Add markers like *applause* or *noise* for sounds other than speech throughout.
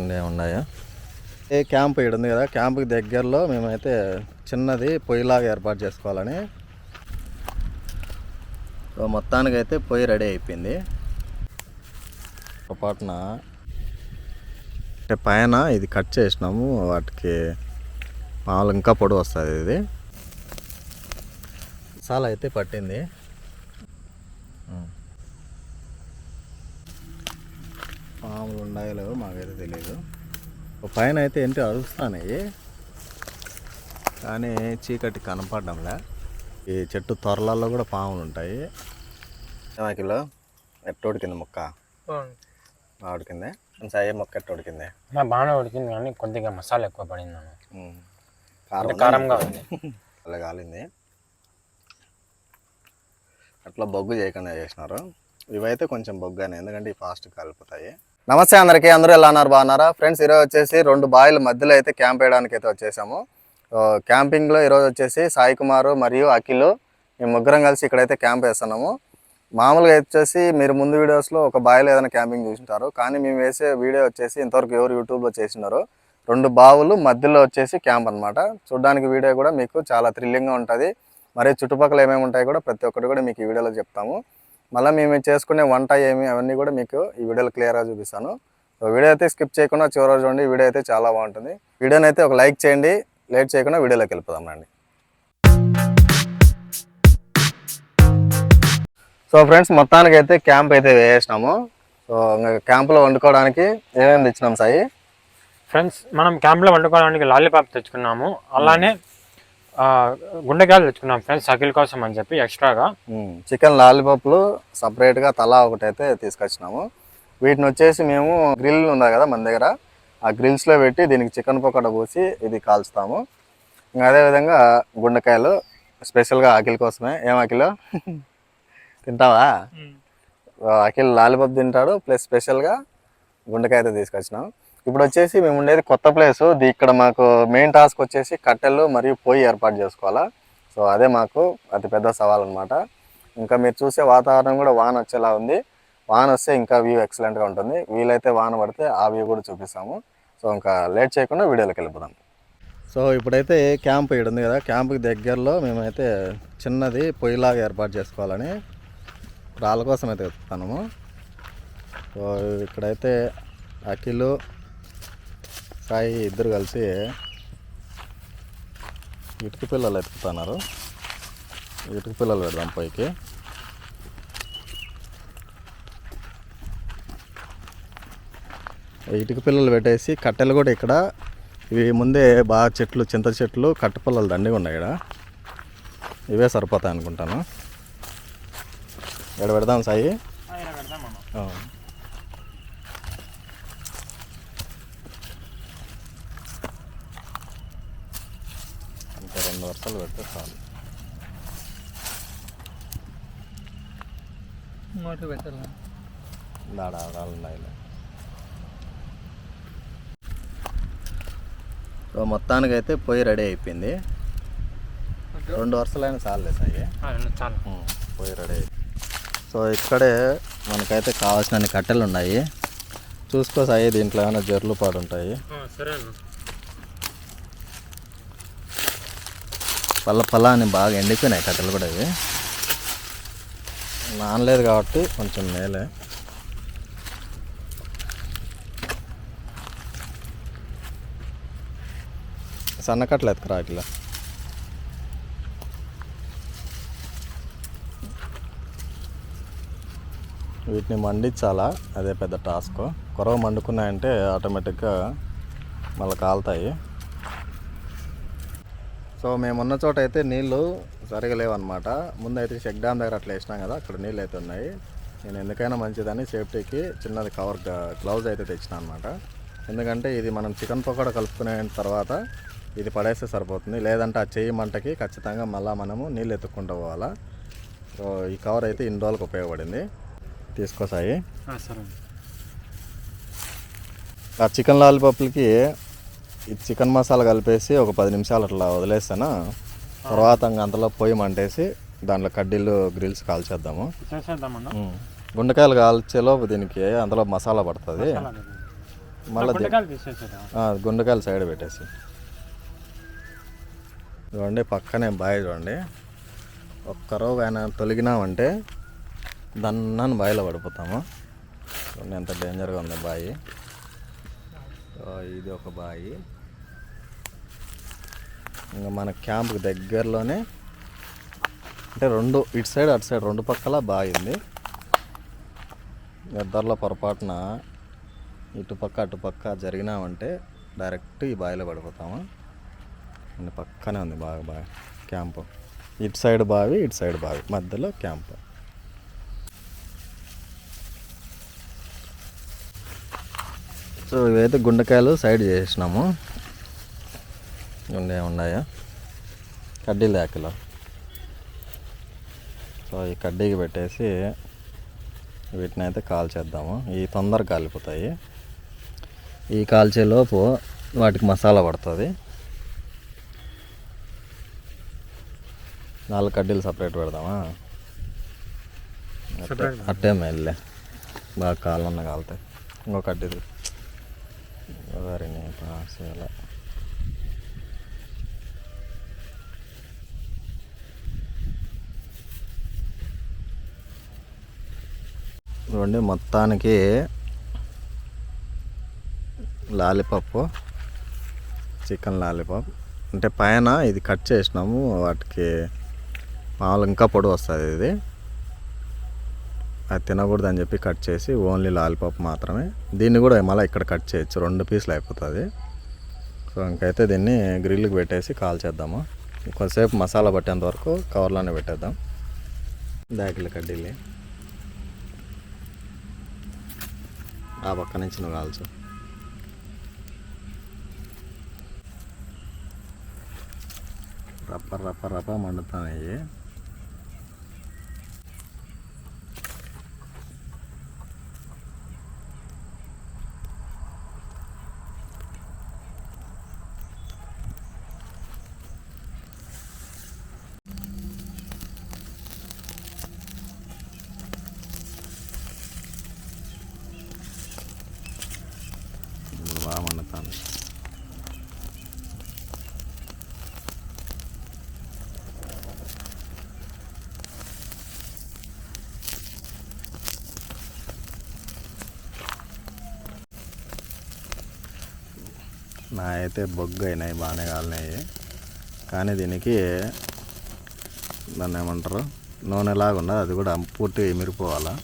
ఉన్నాయి ఉన్నాయా? ఏ క్యాంప్ ఇక్కడ ఉంది కదా క్యాంప్కి దగ్గరలో మేమైతే చిన్నది పొయ్యిలాగా ఏర్పాటు చేసుకోవాలని. సో మొత్తానికైతే పొయ్యి రెడీ అయిపోయింది. పొరపాటున అంటే పైన ఇది కట్ చేసినాము వాటికి మామూలు ఇంకా పొడి వస్తుంది ఇది. మసాలా అయితే పట్టింది. పాములు ఉన్నాయో లేవో మాకైతే తెలియదు పైన అయితే ఏంటి అరుస్తున్నాయి కానీ చీకటి కనపడడంలే. ఈ చెట్టు త్వరలలో కూడా పాములు ఉంటాయి. కిలో ఎట్టోడి కింద మొక్క? ఉడికిందే? సాయి మొక్క ఎట్ట ఉడికిందే? నా బాగానే ఉడికింది కానీ కొద్దిగా మసాలా ఎక్కువ పడింది కారంగా ఉంది. *laughs* అలా కాలింది. అట్లా బొగ్గు చేయకుండా చేసినారు. ఇవైతే కొంచెం బొగ్గానే ఎందుకంటే ఇవి ఫాస్ట్ కాలిపోతాయి. నమస్తే అందరికీ అందరూ ఎలా ఉన్నారు? బాగున్నారా? ఫ్రెండ్స్ ఈరోజు వచ్చేసి రెండు బాయిల మధ్యలో అయితే క్యాంప్ వేయడానికి అయితే వచ్చేసాము. క్యాంపింగ్లో ఈరోజు వచ్చేసి సాయి కుమారు మరియు అఖిల్ మేము ముగ్గురం కలిసి ఇక్కడైతే క్యాంప్ వేస్తున్నాము. మామూలుగా వచ్చేసి మీరు ముందు వీడియోస్లో ఒక బాయిలో ఏదైనా క్యాంపింగ్ చూసింటారు. కానీ మేము వేసే వీడియో వచ్చేసి ఇంతవరకు ఎవరు యూట్యూబ్లో చేసినారు రెండు బావులు మధ్యలో వచ్చేసి క్యాంప్ అనమాట చూడడానికి వీడియో కూడా మీకు చాలా థ్రిల్లింగ్గా ఉంటుంది. మరియు చుట్టుపక్కల ఏమేమి ఉంటాయి కూడా ప్రతి ఒక్కటి కూడా మీకు ఈ వీడియోలో చెప్తాము. మళ్ళీ మేము చేసుకునే వంట ఏమి అవన్నీ కూడా మీకు ఈ వీడియోలో క్లియర్గా చూపిస్తాను. సో వీడియో అయితే స్కిప్ చేయకుండా చివరి చూడండి వీడియో అయితే చాలా బాగుంటుంది. వీడియోని అయితే ఒక లైక్ చేయండి లేట్ చేయకుండా వీడియోలోకి వెళ్ళిపోదాం రండి. సో ఫ్రెండ్స్ మొత్తానికి అయితే క్యాంప్ అయితే వేసేసినాము. సో ఇంకా క్యాంప్లో వండుకోవడానికి ఏమేమి తెచ్చినాం సాయి? ఫ్రెండ్స్ మనం క్యాంప్లో వండుకోవడానికి లాలీపాప్ తెచ్చుకున్నాము. అలానే గుండెకాయలు తెచ్చుకున్నాం ఫ్రెండ్స్ సకిల్ కోసం అని చెప్పి ఎక్స్ట్రాగా. చికెన్ లాలీపాప్లు సపరేట్గా తలా ఒకటి అయితే తీసుకొచ్చినాము. వీటిని వచ్చేసి మేము గ్రిల్ ఉంది కదా మన దగ్గర ఆ గ్రిల్స్లో పెట్టి దీనికి చికెన్ పకోడా పోసి ఇది కాల్చుతాము. ఇంకా అదేవిధంగా గుండెకాయలు స్పెషల్గా అఖిల్ కోసమే. ఏం అఖిల్? *laughs* తింటావా? అఖిల్ లాలీపాప్ తింటాడు ప్లస్ స్పెషల్గా గుండెకాయ అయితే తీసుకొచ్చినాం. ఇప్పుడు వచ్చేసి మేము ఉండేది కొత్త ప్లేస్. ఇక్కడ మాకు మెయిన్ టాస్క్ వచ్చేసి కట్టెలు మరియు పొయ్యి ఏర్పాటు చేసుకోవాలా. సో అదే మాకు అతి పెద్ద సవాల్ అనమాట ఇంకా మీరు చూసే వాతావరణం కూడా వాన వచ్చేలా ఉంది. వాన వస్తే ఇంకా వ్యూ ఎక్సలెంట్గా ఉంటుంది. వీలైతే వాన పడితే ఆ వ్యూ కూడా చూపిస్తాము. సో ఇంకా లేట్ చేయకుండా వీడియోలోకి వెళ్ళిపోదాం. సో ఇప్పుడైతే క్యాంప్ ఇక్కడ ఉంది కదా. క్యాంప్కి దగ్గరలో మేమైతే చిన్నది పొయ్యిలాగా ఏర్పాటు చేసుకోవాలని రాళ్ళ కోసం అయితే వెతుకుతున్నాము. సో ఇక్కడైతే అఖిలు సాయి ఇద్దరు కలిసి ఇటుక పిల్లలు ఎత్తుకుతున్నారు. ఇటుక పిల్లలు పెడదాం పైకి. ఇటుక పిల్లలు పెట్టేసి కట్టెలు కూడా ఇక్కడ. ఇవి ముందే బాగా చెట్లు చింత చెట్లు కట్ట పిల్లలు దండిగా ఉన్నాయి ఇక్కడ. ఇవే సరిపోతాయి అనుకుంటాను. ఇక్కడ పెడదాం సాయి. వరుసలు పెడితే చాలు. దాడ ఆడాలు ఉన్నాయి సో మొత్తానికైతే పొయ్యి రెడీ అయిపోయింది. రెండు వరుసలైన సాయి. చాలా. ఉం, పొయ్యి రెడీ అయిపోయింది సో ఇక్కడే మనకైతే కావాల్సిన కట్టెలు ఉన్నాయి చూసుకో సాయి దీంట్లో ఏమైనా జర్లు పాడు ఉంటాయి సరే పల్ల పల్ల అని బాగా ఎండిపోయినాయి కట్టెలు కూడా ఇవి. నానలేదు కాబట్టి కొంచెం మేలే. సన్న కట్టలేదు ఎత్తుకురా వీటిని మండించాలా? అదే పెద్ద టాస్క్. కొరవ మండుకున్నాయంటే ఆటోమేటిక్గా మళ్ళీ కాలుతాయి. సో మేము ఉన్న చోట అయితే నీళ్ళు సరిగా లేవన్నమాట ముందు అయితే చెక్ డ్యామ్ దగ్గర అట్లా వేసినాం కదా అక్కడ నీళ్ళు అయితే ఉన్నాయి. నేను ఎందుకైనా మంచిదని సేఫ్టీకి చిన్నది కవర్ గ్లౌజ్ అయితే తెచ్చిన అనమాట ఎందుకంటే ఇది మనం చికెన్ పకోడా కలుపుకునే తర్వాత ఇది పడేస్తే సరిపోతుంది. లేదంటే ఆ చెయ్యి మంటకి ఖచ్చితంగా మళ్ళీ మనము నీళ్ళు ఎత్తుక్కుంటూ పోవాలా. సో ఈ కవర్ అయితే ఇన్ని రోజులకు ఉపయోగపడింది. తీసుకోసాయి సరే. ఆ చికెన్ లాలీపాప్లకి ఈ చికెన్ మసాలా కలిపేసి ఒక పది నిమిషాలు అట్లా వదిలేస్తాను. తర్వాత ఇంక అంతలో పొయ్యి మంటేసి దాంట్లో కడ్డీలు గ్రిల్స్ కాల్చేద్దాము. గుండెకాయలు కాల్చేలోపు దీనికి అందులో మసాలా పడుతుంది. మళ్ళీ గుండెకాయలు సైడ్ పెట్టేసి. చూడండి పక్కనే బావి చూడండి. ఒక్కరో ఆయన తొలగినామంటే దన్నాన్ని బావిలో పడిపోతాము. చూడండి ఎంత డేంజర్గా ఉంది సో ఇది ఒక బావి ఇంకా మన క్యాంప్కి దగ్గరలోనే అంటే రెండు ఇటు సైడ్ అటు సైడ్ రెండు పక్కల బావి ఉంది. ఇద్దరిలో పొరపాటున ఇటు పక్క అటు పక్క జరిగినామంటే డైరెక్ట్ ఈ బావిలో పడిపోతాము? అండ్ పక్కనే ఉంది బాగా బాగా క్యాంపు. ఇటు సైడ్ బావి ఇటు సైడ్ బావి మధ్యలో క్యాంపు. సో ఇవైతే గుండెకాయలు సైడ్ చేసినాము. ఉండే ఉన్నాయా? కడ్డీలు దాకిలో సో ఈ కడ్డీకి పెట్టేసి వీటిని అయితే కాల్చేద్దాము. ఈ తొందరగా కాలిపోతాయి. ఈ కాల్చే లోపు వాటికి మసాలా పడుతుంది. నాలుగు కడ్డీలు సపరేట్ పెడదామా? అట్టే- మెల్లే. బాగా కాళ్ళన్న కాలుతాయి. ఇంకో కడ్డీలు ఎవరిని పాస్ చూడండి మొత్తానికి లాలీపాప్ చికెన్ లాలీపాప్. అంటే పైన ఇది కట్ చేసినాము వాటికి మామూలు ఇంకా పొడి వస్తుంది ఇది. అది తినకూడదు అని చెప్పి కట్ చేసి ఓన్లీ లాలీపాప్ మాత్రమే. దీన్ని కూడా మళ్ళీ ఇక్కడ కట్ చేయొచ్చు రెండు పీసులు అయిపోతుంది. సో ఇంకైతే దీన్ని గ్రిల్కి పెట్టేసి కాల్ చేద్దాము. కొంతసేపు మసాలా పట్టేంత వరకు కవర్లోనే పెట్టేద్దాం. దాకిలు కడ్డీలు ఆ పక్క నుంచి నువ్వు కాల్చు రప్ప రప్ప రప్ప మండుతున్నాయి. బాగా నా అయితే బొగ్గు అయినాయి బాగానే కాలినాయి. కానీ దీనికి దాన్ని ఏమంటారు? నూనెలాగా ఉన్నది అది కూడా పూర్తిగా ఎమిరిపోవాలా?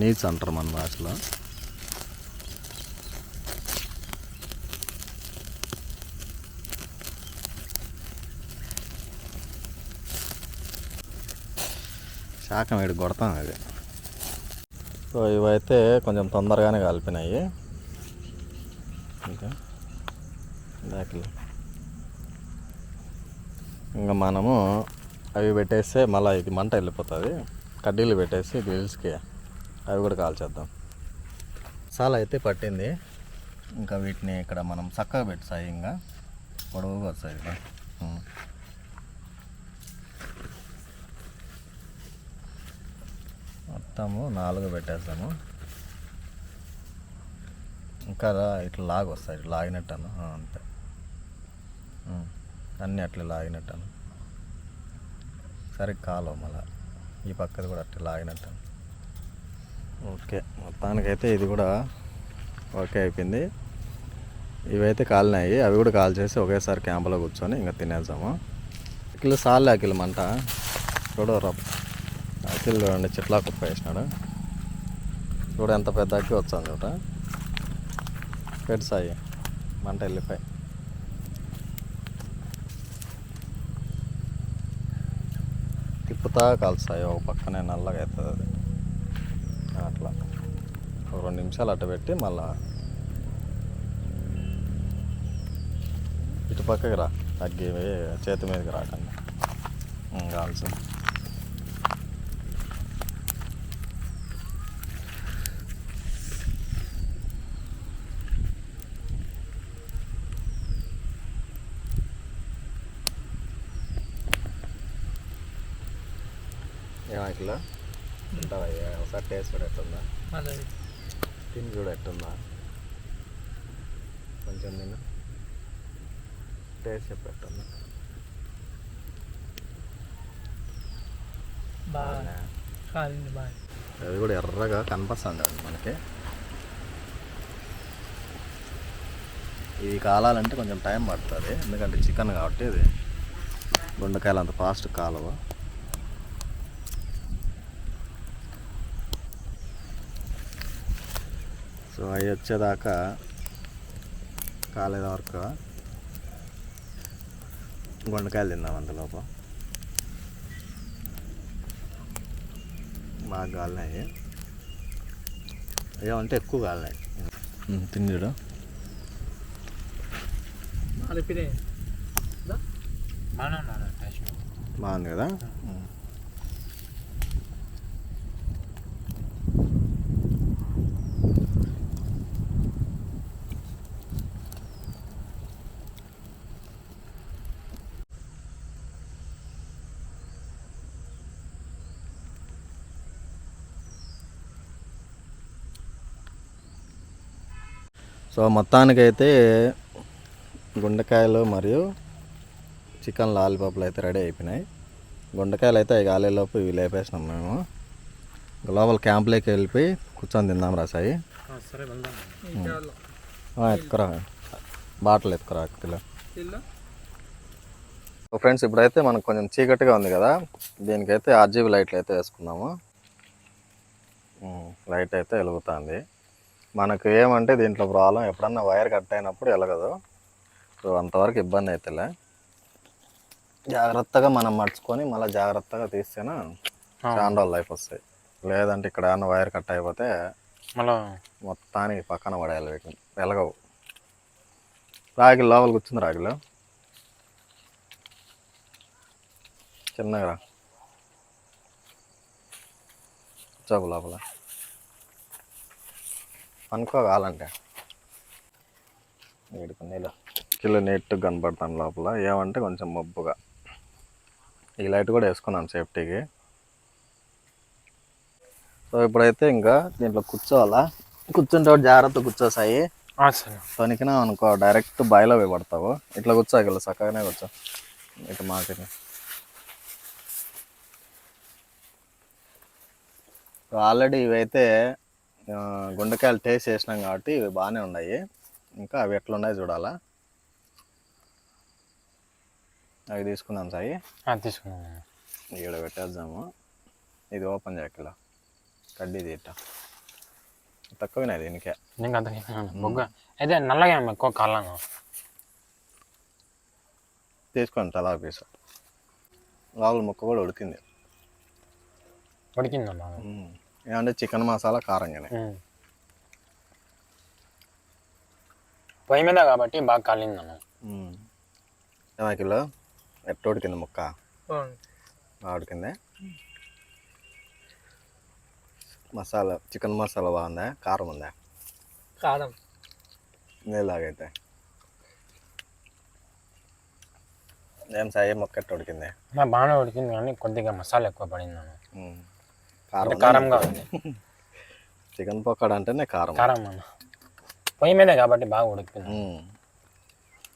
నీచ్ అంటారు మన భాషలో. శాఖం వేడి కొడతాం అది. సో ఇవైతే కొంచెం తొందరగానే కలిపినాయి ఇంకా దాకిలు ఇంకా మనము అవి పెట్టేస్తే మళ్ళీ ఇది మంట వెళ్ళిపోతుంది. కడ్డీలు పెట్టేసి గ్రిల్స్కి అవి కూడా కాల్చేద్దాం. చాలా అయితే పట్టింది. ఇంకా వీటిని ఇక్కడ మనం చక్కగా పెట్టాయి ఇంకా. పొడవుగా వస్తాయి కదా ఉం. మొత్తము నాలుగు పెట్టేస్తాము. ఇంకా ఇట్లా లాగ్ వస్తాయి ఇట్లా లాగినట్టాను. అంతే. అన్నీ అట్లా లాగినట్టాను. సరే కాలం మళ్ళా. ఈ పక్కది కూడా అట్లా లాగినట్టాను. ఓకే. మొత్తానికైతే ఇది కూడా ఓకే అయిపోయింది. ఇవైతే కాలినాయి. అవి కూడా కాల్ చేసి ఒకేసారి క్యాంపులో కూర్చొని ఇంకా తినేద్దాము. అఖిల్ సాలే అఖిల్ మంట. చూడరా. రా అఖిల్ చూడండి కుప్ప వేసినాడు. చూడ ఎంత పెద్ద అక్కి వచ్చాను చూడ. పెట్టు మంట వెళ్ళిపోయి తిప్పుతా కాల్స్తాయి ఒక పక్కనే నల్లగా అవుతుంది అది. అట్లా. ఒక రెండు నిమిషాలు అట్ట పెట్టి మళ్ళా ఇటు పక్కకి రా. తగ్గి చేతి మీదకి రాకండి. ఉం, కాల్చు ఏమాకిలో ఉంటావా ఒకసారి టేస్ట్ కూడా ఎట్టుందా? తిని చూడు ఎట్టుందా? కొంచెం తిను. టేస్ట్ కాలింది బాగా అది కూడా ఎర్రగా కనిపిస్తుంది అది మనకి. ఇది కాలాలంటే కొంచెం టైం పడుతుంది. ఎందుకంటే చికెన్ కాబట్టి ఇది. గుండెకాయలు అంత ఫాస్ట్ కాలవు. సో అవి వచ్చేదాకా కాలేద వరకు గుండెకాయలు తిందాం అంతలోపు బాగా కాలినాయి ఏమంటే ఎక్కువ కాలినాయి తిండిడు బాగుంది? కదా? సో మొత్తానికైతే గుండెకాయలు మరియు చికెన్ లాలీపాప్లు అయితే రెడీ అయిపోయినాయి. గుండెకాయలు అయితే అవి కాలేలోపు ఇవి లేపేసినాం మేము. గ్లోబల్ క్యాంప్లోకి వెళ్ళిపోయి కూర్చొని తిందాం రాసాయి ఎత్తుకురా. బాటలు ఎత్తుకురా కిలో. ఫ్రెండ్స్ ఇప్పుడైతే మనకు కొంచెం చీకటిగా ఉంది కదా. దీనికైతే ఆర్జీబీ లైట్లు అయితే వేసుకుందాము ఉమ్, లైట్ అయితే వెలుగుతుంది. మనకు ఏమంటే దీంట్లో ప్రాబ్లం ఎప్పుడన్నా వైర్ కట్ అయినప్పుడు వెలగదు సో అంతవరకు ఇబ్బంది అవుతుందిలే జాగ్రత్తగా మనం మర్చుకొని మళ్ళీ జాగ్రత్తగా తీస్తేనే చాలా రోజులు లైఫ్ వస్తాయి. లేదంటే ఇక్కడ ఏమన్నా వైర్ కట్ అయిపోతే మళ్ళా మొత్తానికి పక్కన పడేయాలి వీటిని. వెలగవు రాగిలు లోపల కూర్చుంది రాగిలు. చిన్నగా రా. లోపల. అనుకో కావాలంటే నీళ్ళు. కిలో నీట్గా కనపడతాను లోపల. ఏమంటే కొంచెం మబ్బుగా. ఈ లైట్ కూడా వేసుకున్నాను సేఫ్టీకి. సో ఇప్పుడైతే ఇంకా దీంట్లో కూర్చోవాలా? కూర్చుంటే జాగ్రత్త కూర్చోసాయి. ఆ, సరే. తొనికినా అనుకో డైరెక్ట్ బాయిలో పోయి పడతావు. ఇట్లా కూర్చోగల చక్కగానే కూర్చో. ఇటు మాకి ఆల్రెడీ ఇవైతే గుండెకాయలు టేస్ట్ చేసినాం కాబట్టి ఇవి బాగానే ఉన్నాయి. ఇంకా అవి ఎట్లా ఉన్నాయి చూడాలా. అవి తీసుకుందాం సాయి. తీసుకున్నాను ఈడ పెట్టేద్దాము. ఇది ఓపెన్ చేయకలా కడ్డీ తీట తక్కువనే దీనికే. నీకు అంత బొగ్గ. అయితే నల్లగా ఎక్కువ కాలాను తీసుకోండి తలా పీసు. లోపల ముక్క కూడా ఉడికింది. ఉడికిందా బాగా ఉమ్. ఏమంటే చికెన్ మసాలా కారంగానే ఉమ్. పొయ్యి మీద కాబట్టి బాగా కాలిందన్న ఏమా కిలో? ఎట్ట ఉడికింది ముక్క? బాగా ఉడికింది మసాలా చికెన్ మసాలా బాగుందా? కారం ఉందా? కారం. నీళ్ళలాగైతే. ఏం సాయి ముక్క ఎట్ట ఉడికింది బాగానే ఉడికింది కానీ కొద్దిగా మసాలా ఎక్కువ పడింది అన్న. కారం కారంగా ఉంది చికెన్ పకోడా అంటేనే కారం. కారం అన్న. పొయ్యి మీదే కాబట్టి బాగా ఉడికింది.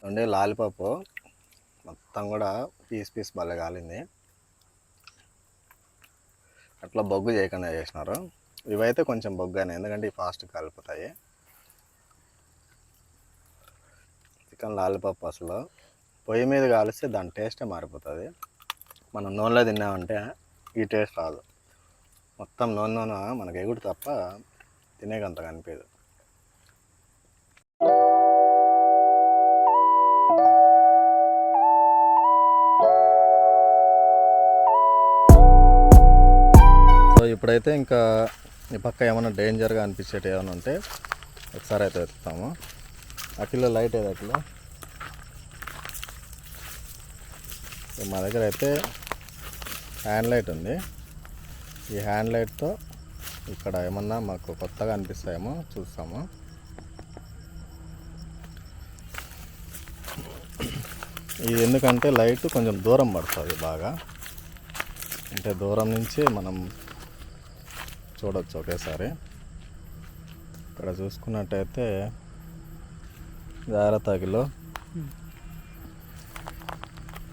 ఉండే లాలిపాప్ మొత్తం కూడా పీస్ పీస్ భలే కాలింది. అట్లా బొగ్గు చేయకుండా చేసినారు. ఇవైతే కొంచెం బొగ్గానే ఎందుకంటే ఇవి ఫాస్ట్ కాలిపోతాయి. చికెన్ లాలిపాప్ అసలు. పొయ్యి మీద కాలిస్తే దాని టేస్టే మారిపోతుంది. మనం నూనెలో తిన్నామంటే ఈ టేస్ట్ రాదు. మొత్తం నూనె నూనె మనకి ఎగుడు తప్ప తినేకంత అనిపించదు. సో ఇప్పుడైతే ఇంకా ఈ పక్క ఏమైనా డేంజర్గా అనిపించేటి ఏమైనా ఉంటే ఒకసారి అయితే వెతుకుతాము. అఖిలో లైట్ ఏది అఖిలో? మా దగ్గర అయితే హ్యాండ్ లైట్ ఉంది. ఈ హ్యాండ్ లైట్తో ఇక్కడ ఏమన్నా మాకు కొత్తగా అనిపిస్తాయేమో చూస్తాము. ఇది ఎందుకంటే లైట్ కొంచెం దూరం పడుతుంది బాగా. అంటే దూరం నుంచి మనం చూడొచ్చు ఒకేసారి. ఇక్కడ చూసుకున్నట్టయితే జాగ్రత్త కిలో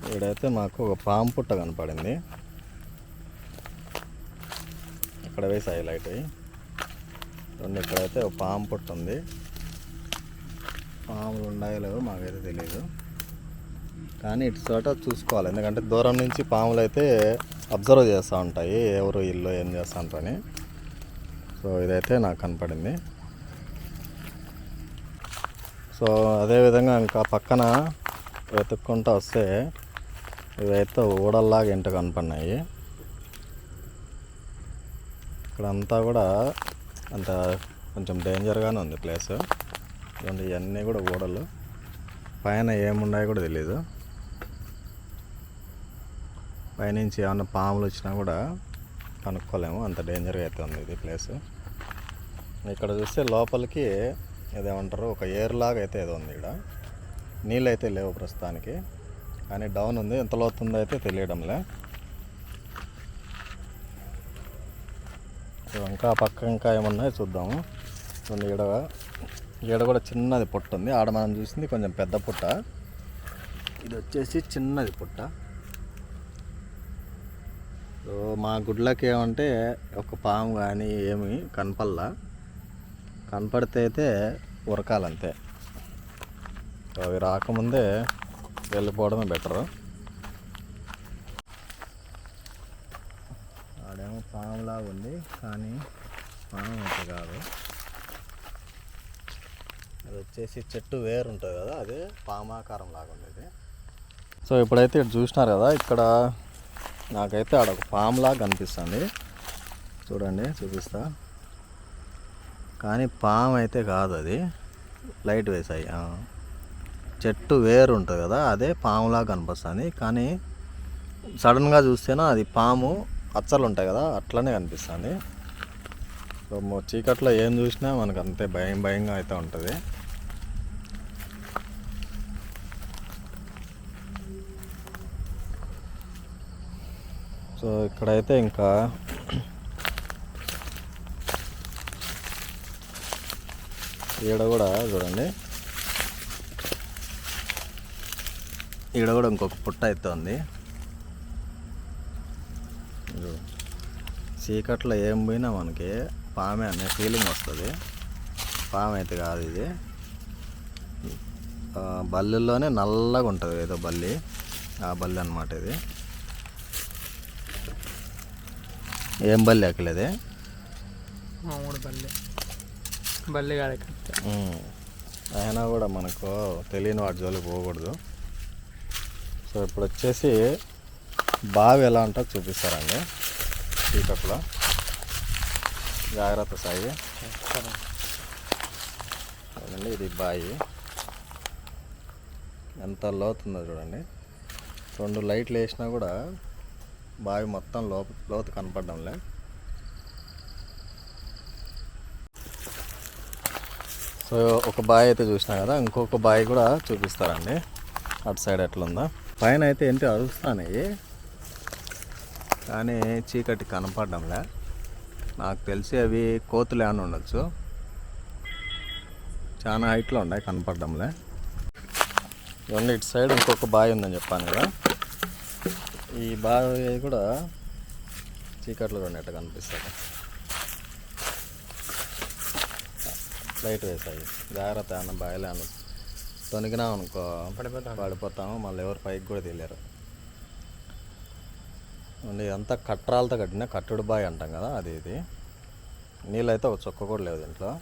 ఇక్కడైతే మాకు ఒక పాము పుట్ట కనపడింది. అక్కడ వేసి హైలైట్ అయ్యి. రెండు ఇక్కడైతే ఒక పాము పుట్టుంది పాములు ఉన్నాయో లేవో మాకైతే తెలియదు కానీ ఇటు చోట చూసుకోవాలి. ఎందుకంటే దూరం నుంచి పాములు అయితే అబ్జర్వ్ చేస్తూ ఉంటాయి. ఎవరు ఇల్లు ఏం చేస్తూ ఉంటారని సో ఇదైతే నాకు కనపడింది. సో అదేవిధంగా ఇంకా పక్కన వెతుక్కుంటూ వస్తే ఇవైతే ఊడల్లాగా ఇంట కనపడినాయి. ఇక్కడ అంతా కూడా అంత కొంచెం డేంజర్గానే ఉంది ప్లేస్ ఇదిగోండి ఇవన్నీ కూడా ఊడలు పైన ఏమున్నాయో కూడా తెలియదు పైనుంచి ఏమన్నా పాములు వచ్చినా కూడా కనుక్కోలేము. అంత డేంజర్గా అయితే ఉంది ఇది ప్లేస్ ఇక్కడ చూస్తే లోపలికి ఇదేమంటారు ఒక ఏర్ లాగా అయితే ఏదో ఉంది ఇక్కడ. నీళ్ళు అయితే లేవు ప్రస్తుతానికి. కానీ డౌన్ ఉంది. ఎంత లోతుందో అయితే తెలియడంలే. సో ఇంకా పక్క ఇంకా ఏమన్నాయో చూద్దాము. చూడండి ఈడ ఈడ కూడా చిన్నది పుట్ట ఉంది. ఆడ మనం చూసింది కొంచెం పెద్ద పుట్ట. ఇది వచ్చేసి చిన్నది పుట్ట. సో మా గుడ్లకి ఏమంటే ఒక పాము కానీ ఏమి కనపల్లా కనపడితే అయితే ఉరకాలంతే. అవి రాకముందే వెళ్ళిపోవడమే బెటరు. ఆడేమో ఉంది కానీ పానం అంత కాదు. అది వచ్చేసి చెట్టు వేరు ఉంటుంది కదా అదే పామాకారం లాగా ఉంది ఇది. సో ఇప్పుడైతే ఇటు చూసినారు కదా ఇక్కడ నాకైతే ఆడ ఒక పాములాగా కనిపిస్తుంది. చూడండి చూపిస్తా. కానీ పాము అయితే కాదు అది. లైట్ వేసాయి చెట్టు వేరు ఉంటుంది కదా అదే పాములాగా కనిపిస్తుంది. కానీ సడన్గా చూస్తేనే అది పాము అచ్చలు ఉంటాయి కదా అట్లనే కనిపిస్తుంది. సో చీకట్లో ఏం చూసినా మనకు అంతే భయం భయంగా అయితే ఉంటుంది. సో ఇక్కడైతే ఇంకా ఈడ కూడా చూడండి. ఈడ కూడా ఇంకొక పుట్ట అయితే ఉంది. చీకట్లో ఏం పోయినా మనకి పామే అనే ఫీలింగ్ వస్తుంది. పాము అయితే కాదు ఇది. బల్లిలోనే నల్లగా ఉంటుంది ఏదో బల్లి. ఆ బల్లి అన్నమాట ఇది. ఏం బల్లి ఎక్కలేదే మామూడు బల్లె. బల్లె ఉమ్. అయినా కూడా మనకు తెలియని వాటి జోలికి పోకూడదు. సో ఇప్పుడు వచ్చేసి బావి ఎలా ఉంటుందో చూపిస్తారండి. శ్రీకాకుళం జాగ్రత్త సాయి. చూడండి ఇది బాయి. ఎంత లోతుందో చూడండి. రెండు లైట్లు వేసినా కూడా బావి మొత్తం లోపు లోతు కనపడడంలే. సో ఒక బావి అయితే చూసినా కదా ఇంకొక బావి కూడా చూపిస్తారండి. అటు సైడ్ ఎట్లుందా. పైన అయితే ఏంటి అరుస్తాయి కానీ చీకటి కనపడడంలే. నాకు తెలిసి అవి కోతులు ఏమైనా ఉండొచ్చు. చాలా హైట్లో ఉన్నాయి కనపడడంలే. ఇవన్నీ ఇటు సైడ్ ఇంకొక బావి ఉందని చెప్పాను కదా. ఈ బావి కూడా చీకట్లో ఉన్నట్టు కనిపిస్తుంది. లైట్ వేసాయి జాగ్రత్త అన్న బాయిలే అన్న తొనిగినాం అనుకో పడిపోతాం. పడిపోతాము మళ్ళీ ఎవరు పైకి కూడా తెలియరు అండి ఇదంతా కట్రాలతో కట్టిన కట్టుడు బాయ్ అంటాం కదా అది ఇది. నీళ్ళైతే ఒక చుక్క కూడా లేదు దీంట్లో.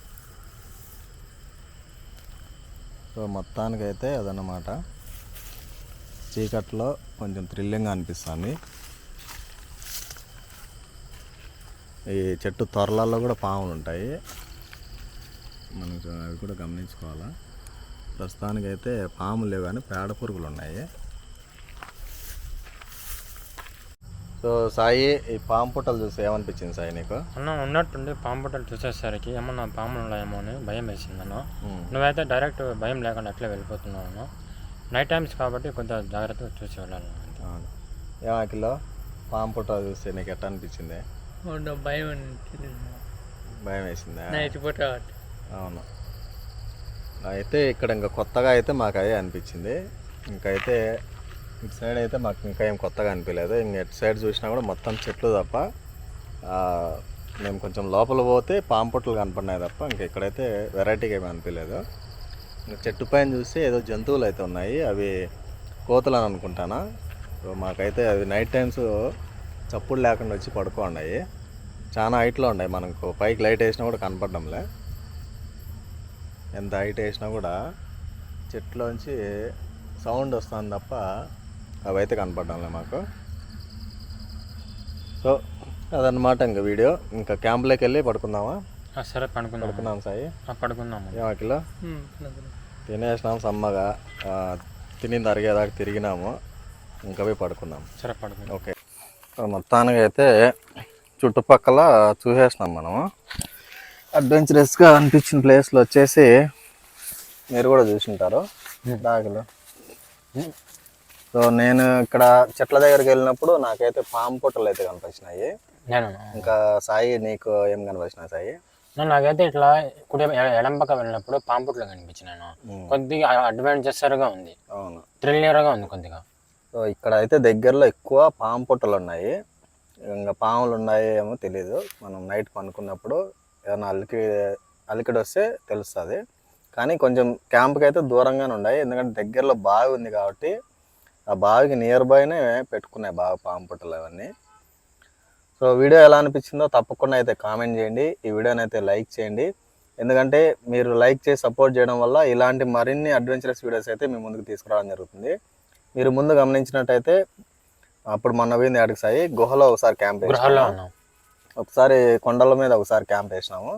సో మొత్తానికైతే అదన్నమాట. చీకట్లో కొంచెం థ్రిల్లింగ్ అనిపిస్తుంది. ఈ చెట్టు త్వరలలో కూడా పాములు ఉంటాయి. మనకు అవి కూడా గమనించుకోవాలా. ప్రస్తుతానికైతే పాములు లేవు కానీ పేడ పురుగులు ఉన్నాయి. సో సాయి ఈ పాము పుట్టలు చూసి ఏమనిపించింది సాయి నీకు? అన్న ఉన్నట్టుండి పాము పుట్టలు చూసేసరికి ఏమన్నా పాములు ఉన్నాయేమో అని భయం వేసిందన్న ఉమ్. నువ్వైతే డైరెక్ట్ భయం లేకుండా అట్లే వెళ్ళిపోతున్నావు అన్న. నైట్ టైమ్స్ కాబట్టి కొంచెం జాగ్రత్తగా చూసి వెళ్ళాలి అవును. ఏమాకిలో పాము పుట్టలు చూస్తే నీకు ఎట్లా అనిపించింది? భయం భయం వేసిందా? నైట్ పూట కాబట్టి. అవును. అయితే ఇక్కడ ఇంకా కొత్తగా అయితే మాకు అదే అనిపించింది. ఇంకైతే ఇటు సైడ్ అయితే మాకు ఇంకా ఏం కొత్తగా అనిపించలేదు. ఇంక ఎటు సైడ్ చూసినా కూడా మొత్తం చెట్లు తప్ప మేము కొంచెం లోపల పోతే పాము కనపడినాయి తప్ప ఇంకా ఇక్కడైతే వెరైటీగా ఏమి అనిపించలేదు. ఇంకా చెట్టు పైన చూస్తే ఏదో జంతువులు అయితే ఉన్నాయి. అవి కోతులు అని అనుకుంటానా? మాకైతే అవి నైట్ టైమ్స్ చప్పుడు లేకుండా వచ్చి పడుకోండాయి. చాలా హైట్లో ఉన్నాయి. మనకు పైకి లైట్ వేసినా కూడా కనపడడంలే. ఎంత హైట్ వేసినా కూడా చెట్లోంచి సౌండ్ వస్తుంది తప్ప అవి అయితే కనపడడంలే మాకు. సో అదనమాట ఇంకా వీడియో. ఇంకా క్యాంప్లోకి వెళ్ళి పడుకుందామా? ఆ, సరే పడుకుందాం. పడుకున్నాం సాయి? ఉమ్, తినదురు. తినేసినాం సమ్మగా. ఆ, తినింది అరిగేదాకా తిరిగినాము. ఇంకా పోయి పడుకున్నాం సరే పడుకుందాం. ఓకే. మొత్తానికి అయితే చుట్టుపక్కల చూసేసినాం మనము. అడ్వెంచరస్గా అనిపించిన ప్లేస్లో వచ్చేసి మీరు కూడా చూసింటారు. దాగులు సో నేను ఇక్కడ చెట్ల దగ్గరికి వెళ్ళినప్పుడు నాకైతే పాము పుట్టలు అయితే కనిపించినాయి. నేను ఇంకా సాయి నీకు ఏం కనిపించినాయి సాయి? నేను నాకైతే ఇట్లా కుడి ఎడం పక్క వెళ్ళినప్పుడు పాంపుట్లు కనిపించినాను ఉమ్, కొద్దిగా అడ్వెంచర్గా ఉంది. అవును. థ్రిల్లర్గా ఉంది కొద్దిగా. సో ఇక్కడ అయితే దగ్గరలో ఎక్కువ పాము పుట్టలు ఉన్నాయి. ఇంకా పాములు ఉన్నాయి ఏమో తెలియదు మనం నైట్ పనుకున్నప్పుడు ఏదైనా అలికి అలికిడి వస్తే తెలుస్తుంది. కానీ కొంచెం క్యాంప్కి అయితే దూరంగానే ఉన్నాయి. ఎందుకంటే దగ్గరలో బావి ఉంది కాబట్టి ఆ బావికి నియర్ బైనే పెట్టుకున్నాయి బాగా పాము పుట్టలు అవన్నీ. సో వీడియో ఎలా అనిపించిందో తప్పకుండా అయితే కామెంట్ చేయండి. ఈ వీడియోని అయితే లైక్ చేయండి. ఎందుకంటే మీరు లైక్ చేసి సపోర్ట్ చేయడం వల్ల ఇలాంటి మరిన్ని అడ్వెంచరస్ వీడియోస్ అయితే మీ ముందుకు తీసుకురావడం జరుగుతుంది. మీరు ముందు గమనించినట్టయితే అప్పుడు మొన్న పోయింది ఆడికి సాయి గుహలో ఒకసారి క్యాంప్ ఒకసారి కొండల మీద ఒకసారి క్యాంప్ వేసినాము.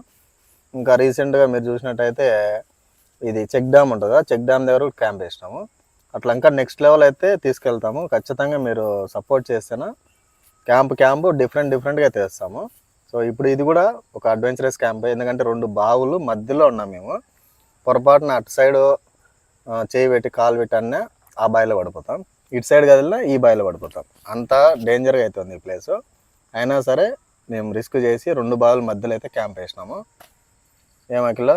ఇంకా రీసెంట్గా మీరు చూసినట్టయితే ఇది చెక్ డ్యామ్ ఉంటుంది? చెక్ డ్యామ్ దగ్గర క్యాంప్ వేసినాము. అట్లా ఇంకా నెక్స్ట్ లెవెల్ అయితే తీసుకెళ్తాము. ఖచ్చితంగా మీరు సపోర్ట్ చేస్తేనా క్యాంప్ క్యాంప్ డిఫరెంట్ డిఫరెంట్గా తెస్తాము. సో ఇప్పుడు ఇది కూడా ఒక అడ్వెంచరస్ క్యాంప్ ఎందుకంటే రెండు బావులు మధ్యలో ఉన్నాం మేము. పొరపాటున అటు సైడ్ చేయి పెట్టి కాలు పెట్టి అన్నా ఆ బావిలో పడిపోతాం. ఇటు సైడ్ కదిలినా ఈ బావిలో పడిపోతాం. అంత డేంజర్గా అవుతుంది ఈ ప్లేస్ అయినా సరే మేము రిస్క్ చేసి రెండు బావుల మధ్యలో అయితే క్యాంప్ వేసినాము. ఏమకిలో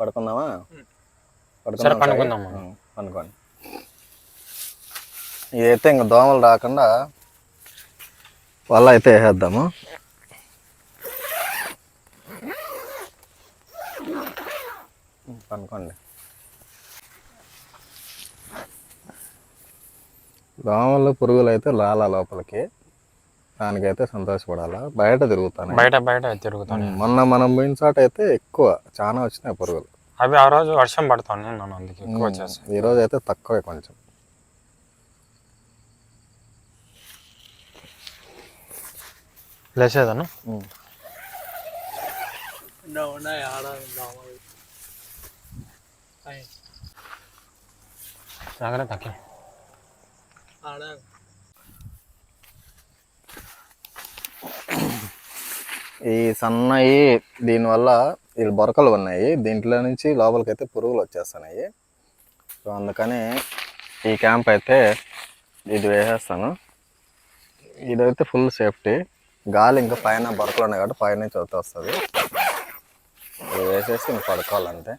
పడుకుందామా? సరే సాయి? ఇదైతే ఇంకా దోమలు రాకుండా వల్ల అయితే వేసేద్దాము. పనుకోండి. దోమలు పురుగులు అయితే రాలా లోపలికి. దానికైతే సంతోషపడాలా. బయట తిరుగుతాను. బయట బయట తిరుగుతాను. మొన్న మనం పోయిన చోట అయితే ఎక్కువ చాలా వచ్చినాయి పురుగులు. అవి ఆ రోజు వర్షం పడతాను నేను అందుకే ఎక్కువ వచ్చేసి. ఈ రోజు అయితే తక్కువే కొంచెం. లేచేదను? అక్కి. ఆడ ఈ సన్నయి దీనివల్ల వీళ్ళు బొరకలు ఉన్నాయి. దీంట్లో నుంచి లోపలికి అయితే పురుగులు వచ్చేస్తున్నాయి. సో అందుకని ఈ క్యాంప్ అయితే ఇది వేసేస్తాను. ఇదైతే ఫుల్ సేఫ్టీ. గాలి ఇంకా పైన బొరకలు ఉన్నాయి కాబట్టి పైన నుంచి వస్తుంది. ఇది వేసేసి ఇంక పడుకోవాలంతే.